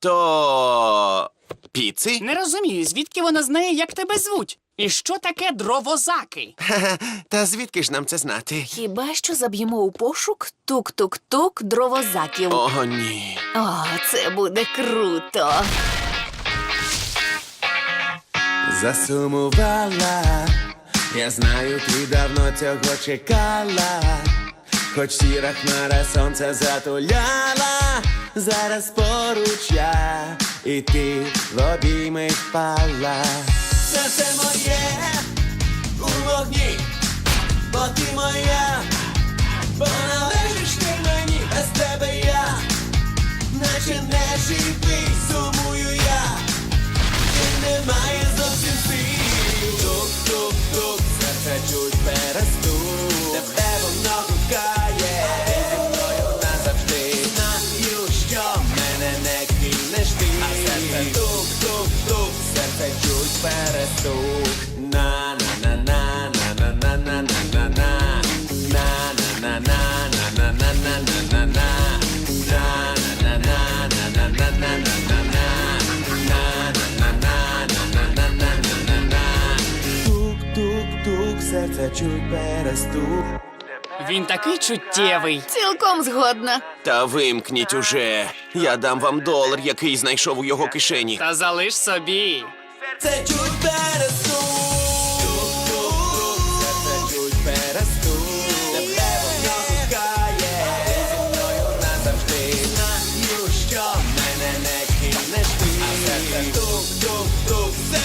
То. піци? Не розумію, звідки вона знає, як тебе звуть? І що таке дровозаки? Ха-ха, Та звідки ж нам це знати? Хіба що заб'ємо у пошук тук-тук-тук дровозаків. О, О, це буде круто. Засумувала, я знаю, ти давно цього чекала, хоч сіра хмара сонце затуляла, зараз поруч я, і ти в обійми впала. Серце моє у вогні, бо ти моя, бо належиш ти мені, без тебе я, наче не живий, сумую я. Ти немає зовсім сил Тук-тук-тук, серце чуть Тук-тук-тук, серце чуть перестук. Він такий чуттєвий. Цілком згодна. Та вимкніть уже. Я дам вам долар, який знайшов у його кишені. Та залиш собі. Це чуть. Mystery. I said the do do.